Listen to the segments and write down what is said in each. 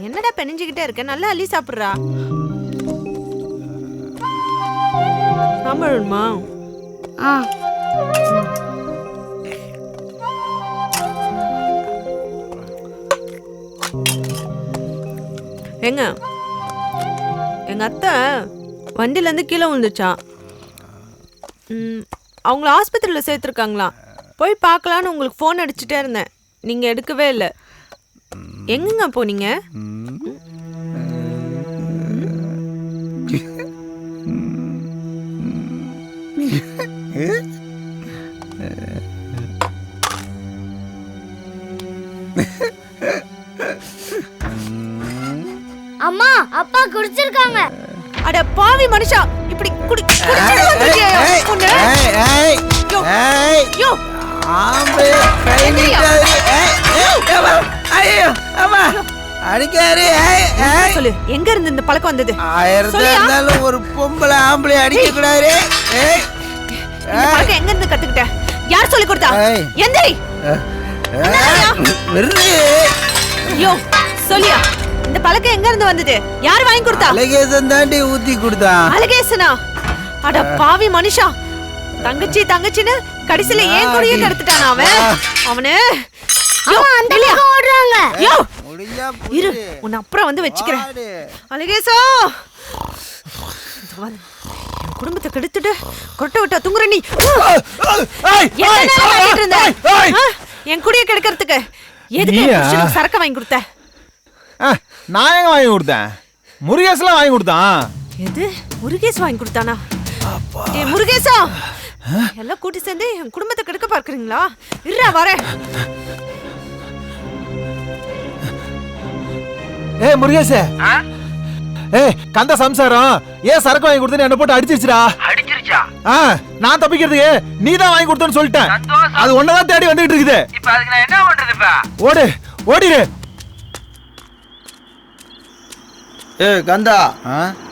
என்னடா பெனிஞ்சுக்கிட்டே இருக்க? நல்லா அள்ளி சாப்பிடுறா. சாம்பார் வேணுமா? ஆ. எங்க எங்க அத்தை வண்டியில இருந்து கீழே விழுந்துச்சான் அவங்கள ஆஸ்பத்திரியில் சேர்த்துருக்காங்களாம் போய் பார்க்கலான்னு உங்களுக்கு ஃபோன் அடிச்சுட்டே இருந்தேன். நீங்க எடுக்கவே இல்லை. எங்கங்க போனீங்க? அம்மா அப்பா குடிச்சிருக்காங்க அட பாவி மனுஷா இப்படி குடி குடிச்சிட்டு வந்திருக்கியா பொண்ணு? யோ, யோ, கை. ஏய், ஏய், ஏம்மா, ஐயோ, அம்மா, அடிக்காரு ஏய், ஏய். சொல்லு எங்க இருந்து இந்த பழக்கம் வந்தது ஆயிரத்தா? இருந்தாலும் ஒரு பொம்பளை ஆம்பளை அடிக்க கூடாது ஏய் பழக்கம் எங்க இருந்து கத்துக்கிட்ட? யார் சொல்லி கொடுத்தா? ஏய். எந்திரி. விருது யோ சொல்லியா? இந்த பழக்கம் எங்க இருந்து வந்தது? யார் வாங்கி கொடுத்தா? அழகேசன் தாண்டி ஊத்தி கொடுத்தான் அழகேசனா? அட பாவி மனுஷா. தங்கச்சி தங்கச்சின்னு கடைசியில ஏன் கூடயே கெடுத்துட்டான் அவன்? அவனு? ஓடுறாங்க. யோ. முடிஞ்சா இரு. உன்னை அப்புறம் வந்து வச்சுக்கிறேன். அழகேசா. குடும்பத்தை கெடுத்துட்டு கொட்டை விட்டா துங்குற நீ? என் குடிய கெடுக்கிறதுக்கு எதுக்கு சரக்கு வாங்கி கொடுத்த? ஆ, நான் எங்க வாங்கி கொடுத்தேன்? முருகேசலாம் வாங்கி கொடுத்தான்? எது? முருகேஷ் வாங்கி கொடுத்தானா? ஏ முருகேசா! எல்லாம் கூட்டி சேர்ந்து என் குடும்பத்தை கெடுக்க பார்க்கறீங்களா? இருடா வரேன். ஏய் முருகேசே. ஏய் கந்த சம்சாரம். ஏன் சரக்கு வாங்கி கொடுத்தேன்னு என்ன போட்டு அடிச்சிருச்சுடா. அடிச்சிருச்சா? ஆ நான் தப்பிக்கிறதுக்கு நீ தான் வாங்கி கொடுத்தேன்னு சொல்லிட்டேன். அது ஒன்னதான் தேடி வந்துகிட்டு இருக்குது. இப்ப அதுக்கு நான் என்ன பண்றது இப்ப? ஓடு ஓடிடு ஏய் கந்தா.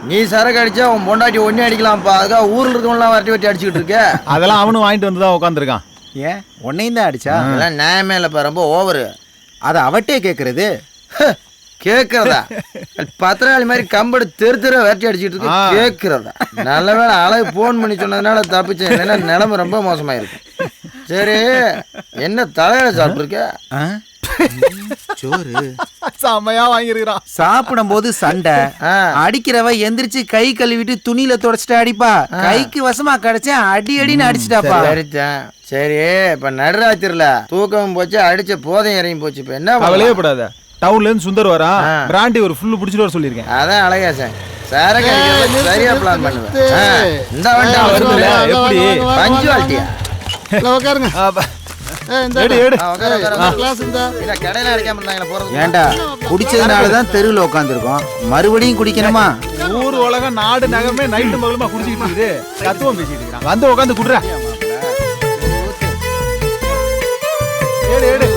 நீ சரக்கு அடிச்சா உன் பொண்டாட்டி ஒண்ணே அடிக்கலாம்ப்பா. அதுக்காக ஊர்ல இருக்கவங்களாம் வரட்டி வரட்டி அடிச்சுக்கிட்டு இருக்க. அதெல்லாம் அவனும் வாங்கிட்டு வந்து தான் உட்காந்துருக்கான் ஏன்? உன்னையும் தான் அடிச்சா? அதெல்லாம் நியாயமே இல்லப்பா. ரொம்ப ஓவரு அதை அவட்டே கேக்குறது. கேக்குறதா? பத்திராளி மாதிரி கம்பெடு தெரு தெரு வரட்டி அடிச்சுட்டு இருக்கு. கேக்குறதா? நல்ல வேளை அழகு ஃபோன் பண்ணி சொன்னதுனால தப்பிச்சேன். இல்லைன்னா நிலைமை ரொம்ப மோசமாயிருக்கு. சரி என்ன தலையில சாப்பிட்டுருக்க? சோறு. செம்மையா வாங்கியிருக்கிறான். சாப்பிடும் போது சண்டை. ஆ. அடிக்கிறவ எந்திரிச்சு கை கழுவிட்டு துணியில தொடச்சிட்டு அடிப்பா. கைக்கு வசமா கிடைச்சேன் அடி அடின்னு அடிச்சிட்டாப்பா. சரித்தான் சரி இப்ப நடுராத்திரில தூக்கமும் போச்சு அடிச்ச போதையும் இறங்கி போச்சு. இப்ப என்ன கவலையே? படாத டவுன்ல இருந்து சுந்தர் வரான் ஆ. பிராண்டி ஒரு ஃபுல்லு பிடிச்சிட்டு வர சொல்லியிருக்கேன். அதான் சரக்கு அடிக்கிறது சரியா பிளான் பண்ணுவேன் இந்த வண்டி எப்படி? பஞ்சுவாலிட்டியா? உட்காருங்க ஆ, ப- எடு எடு. ஆ, உட்காரு, உட்காரு, உட்காரு. கிளாஸ் இந்த. இல்ல, கடையில அடிக்காம இருந்தாங்களே போறது ஏன்டா குடிச்சதுனால தான் தெருவில் உட்காந்துருக்கோம் மறுபடியும் குடிக்கணுமா? ஊர் உலகம் நாடு நகரமே நைட்டு மகளுமா குடிச்சிட்டு இருக்குது. தத்துவம் பேசிட்டு இருக்கான் வந்து உட்காந்து குடுற. ஏடு ஏடு.